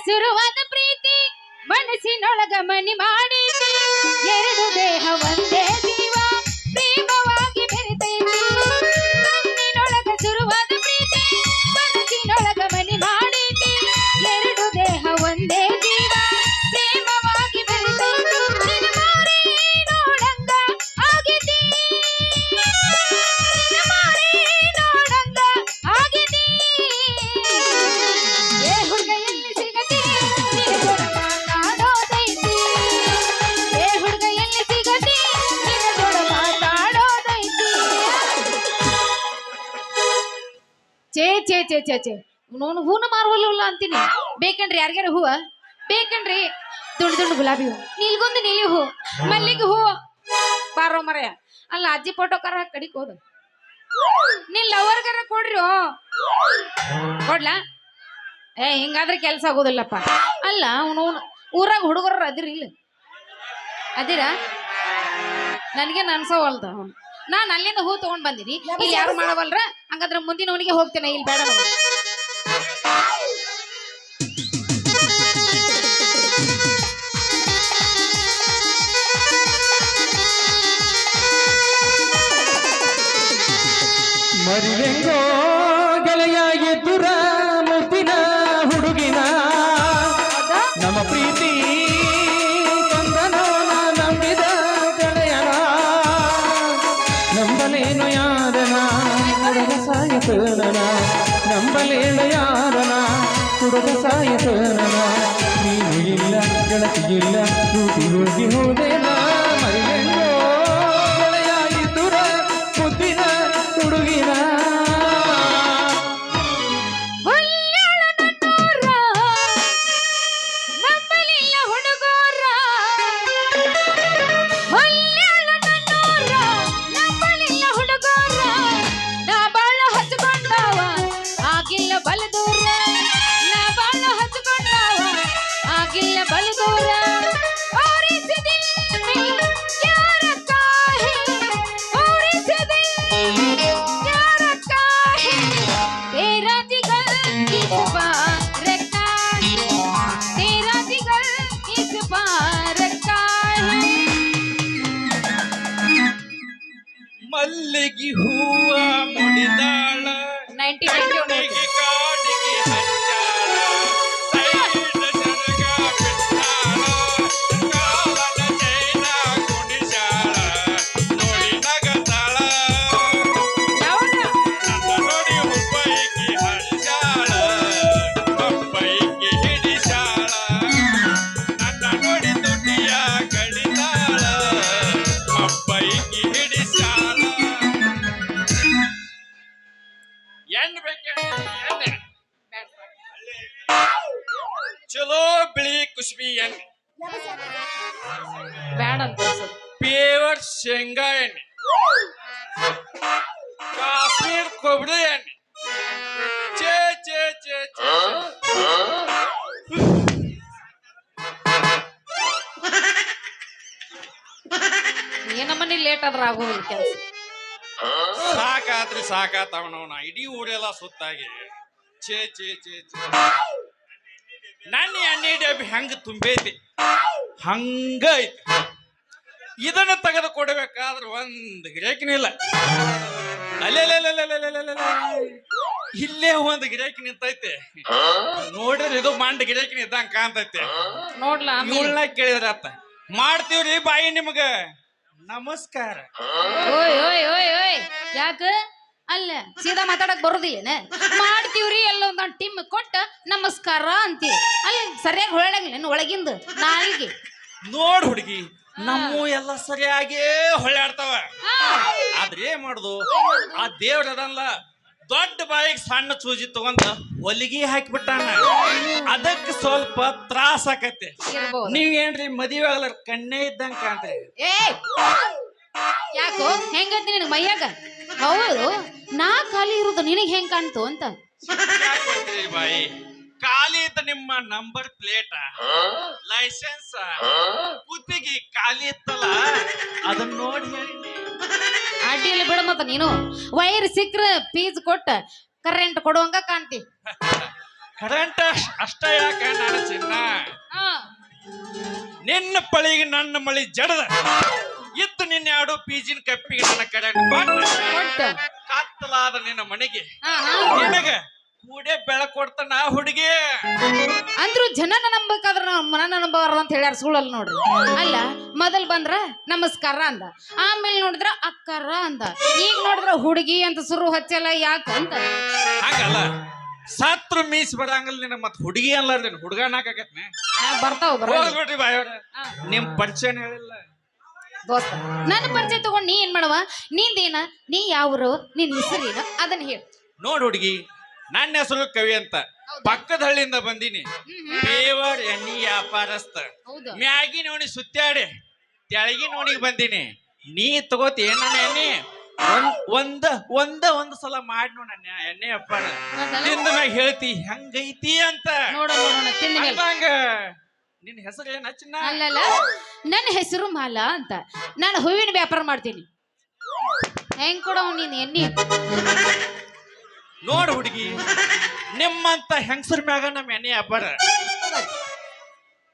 ಶುರುವಾದ ಪ್ರೀತಿ ಮನಸ್ಸಿನೊಳಗ ಮನಿ ಮಾಡಿ ಎರಡು ದೇಹ ಒಂದೇ ಜೀವ ಪ್ರೇಮವಾಗಿ ಚೇ ಚೇ ಚೇ ಚೇ ನೋನು ಹೂನ ಮಾರುವಲ್ಲ ಅಂತೀನಿ. ಬೇಕನ್ರಿ ಯಾರಿಗಾರ ಹೂವ? ಬೇಕನ್ರಿ ದುಂಡು ದುಂಡು ಗುಲಾಬಿ ಹೂ ನೀಲ್ಗೊಂದು ನೀಲಿ ಹೂ ಮಲ್ಲಿಗೆ ಹೂ ಬಾರೋ ಮರಯ ಅಲ್ಲ ಅಜ್ಜಿ ಫೋಟೋ ಕರ ಕಡಿಕ್ ಹೋದ. ನೀನ್ ಲವರ್ಗಾರ ಕೊಡ್ರಿ ಕೊಡ್ಲ ಕೊಡ್ಲಾ? ಏ ಹಿಂಗಾದ್ರೆ ಕೆಲಸ ಆಗೋದಿಲ್ಲಪ್ಪ. ಅಲ್ಲ ಅವನು ಊರಾಗ ಹುಡುಗರ ಅದಿರಿ ಇಲ್ಲ. ಅದಿರ? ನನಗೆ ಅನ್ಸವಲ್ದ ಅವನು. ನಾನು ಅಲ್ಲಿಂದ ಹೂ ತಗೊಂಡ್ ಬಂದಿನಿ. ಇಲ್ಲಿ ಯಾರು ಮಾಡವಲ್ರ? ಹಂಗಾದ್ರೆ ಮುಂದಿನವನಿಗೆ ಹೋಗ್ತೇನೆ ಇಲ್ಲಿ ಬೇಡ ನನಗೆ. ಹೂವ ಮುಡಿದಾಳ. 1991 ಕಣ್ಣಿಗೆ ಚಲೋ ಬಿಳಿ ಕುಸುಬಿ ಎಣ್ಣೆ. ಬ್ಯಾಡ ಅಂತ ಅನ್ಸುತ್ತೆ. ಪೇವರ್ ಶೇಂಗಾ ಎಣ್ಣೆ. ಕಾಶ್ಮೀರ್ ಕೊಬ್ಬರಿ ಎಣ್ಣೆ. ಚೇ ಚೇ ಚೇ ಚೇ ಏನಮ್ಮನಿ ಲೇಟ್ ಆದ್ರ ಆಗೋದಿಲ್ಲ ಕೆಲಸ. ಸಾಕಾತ್ರಿ ಸಾಕಾತವನವನ ಇಡೀ ಊರೆಲ್ಲ ಸುತ್ತಾಗಿ. ಚೇ ಚೇ ಚೇ ಚೇ ನನ್ನ ಎಣ್ಣೆ ಡಬ್ಬಿ ಹೆಂಗ ತುಂಬೈತಿ? ಹಂಗ ಐತಿ. ಇದನ್ನ ತೆಗೆದು ಕೊಡ್ಬೇಕಾದ್ರೆ ಒಂದ್ ಗಿರಾಕಿನಿಲ್ಲ ಅಲ್ಲೇ ಇಲ್ಲೇ ಒಂದು ಗಿರಾಕಿ ನಿಂತೈತೆ. ನೋಡ್ರಿ ಇದು ಮಂಡ್ ಗಿರಾಕಿ ಇದ್ದಂಗ ಕಾಣ್ತೈತೆ. ನೋಡ್ಲಾ. ಇವಳನ್ನ ಕೇಳಿದ್ರ ಅತ್ತ ಮಾಡ್ತೀವ್ರಿ ಬಾಯಿ ನಿಮ್ಗ. ನಮಸ್ಕಾರ. ಯಾಕ? ಅಲ್ಲ ಸೀದಾ ಮಾತಾಡಕ್ ಬರೋದಿಲ್ಲೇನ? ಮಾಡ್ತೀವ್ರಿ ಎಲ್ಲ ಒಂದೊಂದು ಟಿಮ್ ಕೊಟ್ಟ ನಮಸ್ಕಾರ ಅಂತೀವಿ ಅಲ್ಲಿ ಸರಿಯಾಗಿ ಹೊಳಗಿಲ್ಲ ಒಳಗಿಂದ ನಾಲಿಗೆ ನೋಡ್ ಹುಡುಗಿ ನಮ್ಮ ಎಲ್ಲ ಸರಿಯಾಗಿ ಹೊಳ್ಳಾಡ್ತಾವ ಆದ್ರೆ ಏನ್ ಮಾಡುದು? ಆ ದೇವ್ರ ಅದಲ್ಲ ದೊಡ್ಡ ಬಾಯಿಗೆ ಸಣ್ಣ ಚೂಜಿ ತಗೊಂಡ ಹೊಲಿಗೆ ಹಾಕಿಬಿಟ್ಟಾನ. ಅದಕ್ಕೆ ಸ್ವಲ್ಪ ತ್ರಾಸ ಆಕತ್ತೆ. ನೀವೇನ್ರಿ ಮದುವೆ ಆಗಲ್ಲ ಕಣ್ಣೇ ಇದ್ದಂಗ ಕಾಣ್ತೇವೆ ಏ ಯಾಕೋ ಹೆಂಗಂತ ನಿನಗೆ ಮೈಯಾಗ? ಹೌದು. ನಾ ಖಾಲಿ ಇರೋದು ನಿನಗೆ ಹೆಂಗ್ ಕಾಣ್ತು ಅಂತ? ಬಾಯಿ? ಖಾಲಿ ಇದ್ದ ನಿಮ್ಮ ನಂಬರ್ ಪ್ಲೇಟ್? ಲೈಸೆನ್ಸ್? ಕುತ್ತಿಗೆ ಖಾಲಿ ಇತ್ತಲ್ಲ? ಅದನ್ನ ನೋಡಿ ಅಡ್ಡಿಯಲ್ಲಿ ಬಿಡ ಮತ್ತ ನೀನು. ವೈರ್ ಸಿಕ್ಕ್ರ ಪೀಸ್ ಕೊಟ್ಟ ಕರೆಂಟ್ ಕೊಡುವಂಗ ಕಾಣ್ತಿ. ಕರೆಂಟ್ ಅಷ್ಟ ಯಾಕೆ ನಾನು ಚಿನ್ನ? ಹಾ. ನಿನ್ನ ಪಳಿಗೆ ನನ್ನ ಮಳಿ ಜಡದ. ಇತ್ತು ನಿನ್ನ ಎರಡು ಪೀಜಿನ ಕಪ್ಪಿಗೆ ನನ್ನ ಕರೆಂಟ್ ಕೊಟ್ಟ. ಒಟ್ಟು ಕತ್ತಲಾದ ನಿನ್ನ ಮನೆಗೆ. ನಿನಗ ಕೂಡೆ ಬೆಳಕ್ ಕೊಡ್ತಾನ ಹುಡುಗಿ. ಅಂದ್ರು ಜನನ ನಂಬಕಾದ್ರ ಮನ ನಂಬಾರ ಅಂತ ಹೇಳ್ಯಾರ ಸುಳಲ್ ನೋಡ್ರಿ. ಅಲ್ಲ ಮೊದಲ್ ಬಂದ್ರ ನಮಸ್ಕಾರ ಅಂದ. ಆಮೇಲೆ ನೋಡಿದ್ರ ಅಕ್ಕರ ಅಂದ. ಈಗ ನೋಡಿದ್ರ ಹುಡುಗಿ ಅಂತ ಸುರು ಹಚ್ಚಲ್ಲ ಯಾಕ ಅಂತ. ಹಂಗಲ್ಲ. ಸತ್ರ ಮೀಸ್ ಬರಂಗಿಲ್ಲ ನಿನ್ನ ಮತ್ ಹುಡುಗಿ ಅಲ್ಲ ಹುಡುಗ ನಾಕಾಕತ್ನೆ ಬರ್ತಾವ ಬರ್ತಾವ. ನಿಮ್ ಪರಿಚಯ ಹೇಳಿಲ್ಲ. ದೋಸ್ತ ನನ್ನ ಪರಿಚಯ ತಗೊಂಡು ನೀ ಏನ್ ಮಾಡವ ನಿಂದೇನ? ನೀ ಯಾವ್ರು? ನಿನ್ ಹೆಸರೇನ ಅದನ್ನ ಹೇಳು. ನೋಡ್ ಹುಡುಗಿ ನನ್ನ ಹೆಸರು ಕವಿ ಅಂತ. ಪಕ್ಕದ ಹಳ್ಳಿಯಿಂದ ಬಂದೀನಿ. ಪೇವರ್ ಎಣ್ಣಿ ವ್ಯಾಪಾರಸ್ಥ. ಹೌದು. ಮ್ಯಾಗಿ ನೋಡಿ ಸುತ್ತಾಡಿ ತೆಳಗಿ ನೋಡಿ ಬಂದೀನಿ. ನೀ ತಗೋತಿ ನನ್ನ ಎಣ್ಣೆ? ಒಂದ ಒಂದ ಒಂದ ಸಲ ಮಾಡಿ ನೋಡ ಎಣ್ಣೆ ಹೌದಲ್ಲ? ತಿಂದ ಮ್ಯಾಗ ಹೇಳ್ತಿ ಹೆಂಗೈತಿ ಅಂತ. ನೋಡ ನೋಡೋಣ ತಿಂದ ಮೇಲೆ. ಅಂದಂಗ. ನಿನ್ ಹೆಸರು ಏನ ಚಿನ್ನ ಅಲ್ಲಲ್ಲ ನನ್ನ ಹೆಸರು ಮಾಲಾ ಅಂತ. ನಾನು ಹೂವಿನ ವ್ಯಾಪಾರ ಮಾಡ್ತೀನಿ. ಹೆಂಗ್ ಕೊಡವ ನೀನ್ ಎಣ್ಣಿ? ನೋಡ್ ಹುಡುಗಿ ನಿಮ್ಮಂತ ಹೆಂಗಸರ ಮ್ಯಾಗ ನಮ್ಮ ಎಣ್ಣೆ ವ್ಯಾಪಾರ.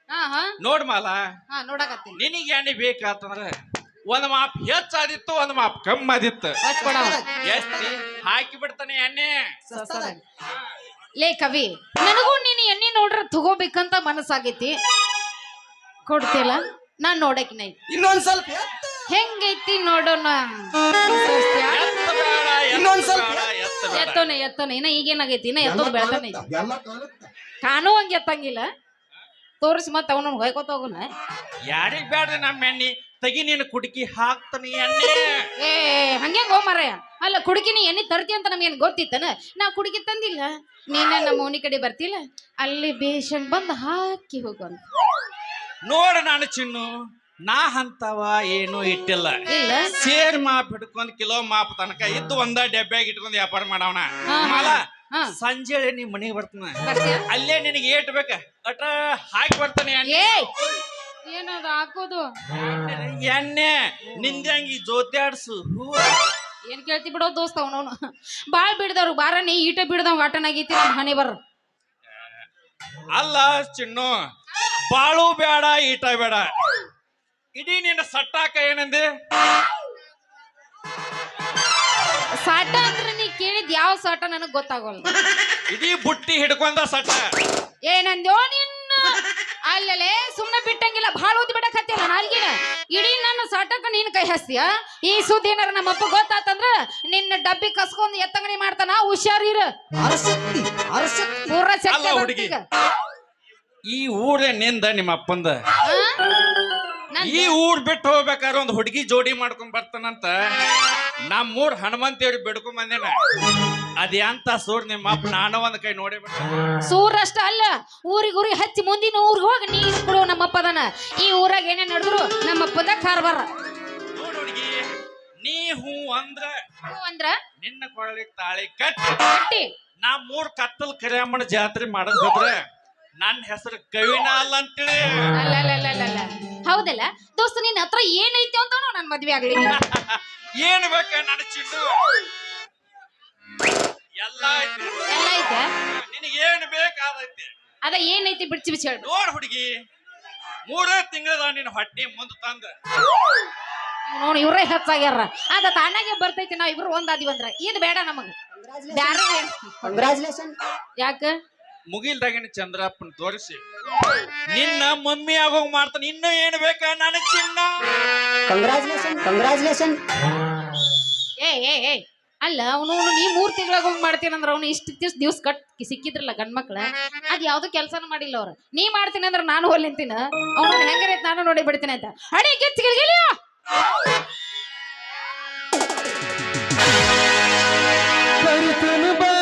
ಹಾ ಹಾ. ನೋಡ್ ಮಾಲ ಹಾ ನೋಡಕತ್ತೀನಿ. ನಿನಗೆ ಎಣ್ಣೆ ಬೇಕಾತಂದ್ರ ಒಂದ್ ಮಾಪ್ ಹೆಚ್ಚಾದಿತ್ತು ಒಂದ್ ಮಾಪ್ ಕಮ್ಮಿ ಆದಿತ್ತು ಹಚ್ ಕೊಡವ. ಎಷ್ಟಿ ಹಾಕಿ ಬಿಡ್ತಾನೆ ಎಣ್ಣೆ. ಲೇ ಕವಿ ನನಗೂ ನೀನು ಎಣ್ಣೆ ತಗೋಬೇಕಂತ ಮನಸ್ಸಾಗೈತಿ. ಕೊಡ್ತಿಲ್ಲ ನಾನ್ ನೈ. ಇನ್ನೊಂದ್ ಸ್ವಲ್ಪ. ಹೆಂಗೈತಿ ನೋಡೋಣ. ಇನ್ನೊಂದ್ ಸ್ವಲ್ಪ. ಎತ್ತೋನೆ ಎತ್ತೋನೆ. ಇನ್ನ ಈಗೇನಾಗೈತಿ? ಇನ್ನ ಎತ್ತೋದು ಬೆಳ್ತಾನೆ. ಕಾಣುವಂಗ ಎತ್ತಂಗಿಲ್ಲ. ತೋರಿಸಿ ಮತ್ತೆ ಅವನ ಹೊಯ್ಕೋತ ಹೋಗೋಣ ಯಾರಿಗ್ ಬೇಡ್ರಿ ನಮ್ಮ ಎಣ್ಣಿ ತಗಿ ನೀನು ಕುಡುಕಿ ಹಾಕ್ತಾನೆ ಎಣ್ಣೆ ಏ ಹಂಗೆ ಗೋ ಮಾರಾಯ? ಅಲ್ಲ ಕುಡುಕಿನಿ ಎಣ್ಣೆ ತರ್ತಿ ಅಂತ ನಮ್ಗೇನ್ ಗೊತ್ತಿತ್ತನ? ನಾ ಕುಡುಕಿ ತಂದಿಲ್ಲ. ನೀನೆ ನಮ್ಮ ಓಣಿ ಕಡೆ ಬರ್ತಿಲ್ಲ? ಅಲ್ಲಿ ಬೇಷನ್ ಬಂದು ಹಾಕಿ ಹೋಗೋಣ ನೋಡ ನಾನು ಚಿನ್ನು ನಾ ಹಂತವ ಏನು ಇಟ್ಟಿಲ್ಲ. ಇಲ್ಲ. ಸೇರ್ ಮಾಪ್ ಹಿಡ್ಕೊಂಡ್ ಕಿಲೋ ಮಾಪ್ ತನಕ ಇದ್ದು ಒಂದ ಡಬ್ಬ್ಯಾಗ ಇಟ್ಕೊಂಡ್ ವ್ಯಾಪಾರ ಮಾಡವನ. ಹಾ, ಮಾಲ ಹಾ ಸಂಜೆ ನಿಮ್ ಮನೆಗೆ ಬರ್ತಾನ. ಅಲ್ಲೇ ನಿನಗೆ ಏಟ್ ಬೇಕ? ಅಟ ಹಾಕಿ ಬರ್ತಾನೆ ಏನದು ಹಾಕೋದು? ಎಣ್ಣೆ. ನಿಂದಂಗಿ ಜೋತ್ಯಾಡ್ಸು ಏನ್ ಕೇಳ್ತಿ ಬಿಡೋ ದೋಸ್ತ ಅವನವನು. ಬಾಳ್ ಬಿಡ್ದವ್ರು ಬಾರ ನೀ ಈಟ ಬಿಡ್ದವ್ ಆಟನಾಗೈತಿ ನಮ್ಮ ಹಣೆ ಬರ್ರ. ಅಲ್ಲ ಚಿನ್ನು ಬಾಳು ಬೇಡ ಈಟ ಬೇಡ ಇಡೀ ನಿನ್ನ ಸಟ್ಟಾಕ ಏನಂದಿ? ಸಾಟ ಅಂದ್ರೆ ನೀ ಕೇಳಿದ್ ಯಾವ ಸಟ ನನಗ್ ಗೊತ್ತಾಗೋಲ್ಲ ಇಡೀ ಬುಟ್ಟಿ ಹಿಡ್ಕೊಂಡ ಸಟ. ಏನಂದ್ಯೋ ನಿನ್ನ? ಅಲ್ಲಲೇ ಸುಮ್ಮನೆ ಬಿಟ್ಟಂಗಿಲ್ಲ ಭಾಳ ಓದಿ ಬಿಡಕ್ ನಾನು ನಾಲ್ಗಿನ? ಇಡೀ ನನ್ನ ಸಟಕ್ಕ ನೀನ್ ಕೈ ಹಸ್ತಿಯ? ಈ ಸುದ್ದಿ ಏನಾರ ನಮ್ಮಪ್ಪ ಗೊತ್ತಾತಂದ್ರ ನಿನ್ನ ಡಬ್ಬಿ ಕಸ್ಕೊಂಡ್ ಎತ್ತಂಗಡಿ ಮಾಡ್ತಾನ ಹುಷಾರಿರ ಅರಸಕ್ತಿ ಅರಸಕ್ತಿ. ಪೂರ ಅಲ್ಲ ಹುಡುಗಿ. ಈ ಊರ ನಿಂದ ನಿಮ್ಮ ಅಪ್ಪಂದ. ಈ ಊರ್ ಬಿಟ್ಟು ಹೋಗ್ಬೇಕಾದ್ರೆ ಒಂದು ಹುಡುಗಿ ಜೋಡಿ ಮಾಡ್ಕೊಂಡ್ ಬರ್ತಾನಂತ. ನಮ್ಮೂರ್ ಹನುಮಂತೇವ್ರಿ ಬಿಡ್ಕೊಂಡ್ ಬಂದೇನ. ಅದ್ಯಾಂತ ಸೂರ್ ನಿಮ್ಮ ಅಪ್ಪ? ನಾನು ಒಂದ್ ಕೈ ನೋಡಿ ಸೂರ್ ಸೂರಷ್ಟ ಅಲ್ಲ ಊರಿಗೆ ಊರಿಗೆ ಹಚ್ಚಿ ಮುಂದಿನ ಊರಿಗೆ ಹೋಗಿ ನೀ ಕೊಡು ನಮ್ಮಪ್ಪದನ ಈ ಊರಾಗ ಏನೇ ನಡೆದ್ರು ನಮ್ಮಪ್ಪದ ಕಾರ್ಬಾರ ನೋಡ್ ಹುಡುಗಿ ನೀ ಹೂ ಅಂದ್ರ ಹ್ಞೂ ಅಂದ್ರ? ನಿನ್ನ ಕೊಳಲಿಗೆ ತಾಳಿ ಕಟ್ಟಿ. ಕಟ್ಟಿ. ನಾ ಮೂರ್ ಕತ್ತಲ್ ಕರಿಯಮ್ಮನ ಜಾತ್ರೆ ಮಾಡದ್ ಹೋದ್ರೆ ನನ್ನ ಹೆಸರು ಕವಿನ ಅಲ್ಲ ಅಂತೇಳಿ. ಅಲ್ಲ ಅಲ್ಲ ಅಲ್ಲ ಅಲ್ಲ, ಅಲ್ಲ ಹೌದಲ್ಲ ದೋಸ್ತ ನಿನ್ನ ಹತ್ರ ಏನೈತಿ ಅಂತ ನನ್ ಮದ್ವೆ ಆಗ್ಲಿ ಏನ್ ಬೇಕ ನನ್ನ ಚಿನ್ನು ಎಲ್ಲ ಐತಿ. ಎಲ್ಲ ಐತೆ? ನಿನಗೆ ಏನ್ ಬೇಕಾದೈತಿ? ಅದ ಏನೈತಿ ಬಿಡ್ಸಿ ಬಿಚ್ಚಿ ಹೇಳ್ರಿ ನೋಡ್ ಹುಡುಗಿ ಮೂರೇ ತಿಂಗಳದ ನಿನ್ನ ಹೊಟ್ಟೆ ಮುಂದೆ ತಂದ. ನೋಡಿ ಇವ್ರೇ ಹೆಚ್ಚಾಗ್ಯಾರ. ಅದ ತಾನಾಗೆ ಬರ್ತೈತಿ ನಾವ್ ಇಬ್ರು ಒಂದಾದಿವಂದ್ರ ಇದ್ ಬೇಡ ನಮಗ. ಬ್ಯಾರೆ ಯಾಕ? ಮುಗಿಲ್ದಾಗಿನ ಚಂದ್ರಪ್ಪನ ತೋರಿಸಿ. ನಿನ್ನ ಮಮ್ಮಿ ಆಗೋಗ್ ಮಾಡ್ತಾನೆ ಇನ್ನು ಏನ್ ಬೇಕ ನನ್ನ ಚಿನ್ನ? ಕಂಗ್ರಾಚುಲೇಷನ್ ಕಂಗ್ರಾಚುಲೇಷನ್ ಏ ಏ ಏ ಅಲ್ಲ ಅವನು ನೀ ಮೂರ್ ತಿಂಗಳಾಗ ಹೋಗಿ ಮಾಡ್ತೀನಂದ್ರ ಅವ್ನು ಇಷ್ಟು ದಿವ್ಸ ದಿವ್ಸ ಕಟ್ ಸಿಕ್ಕಿದ್ರಲ್ಲ ಗಂಡ್ಮಕ್ಳ ಅದ್ ಯಾವ್ದು ಕೆಲ್ಸನ ಮಾಡಿಲ್ಲ ಅವ್ರ. ನೀ ಮಾಡ್ತೀನಿ ಅಂದ್ರ ನಾನು ಹೊಲಿಂತೀನ ಅವ್ನ ಹೆಂಗರೈತ್ ನಾನು ನೋಡಿ ಬಿಡ್ತೀನಿ ಅಂತ. ಅಡಿ ಗೆಚ್ಚಿಗಿಲ್ಗಿಲ್ಲ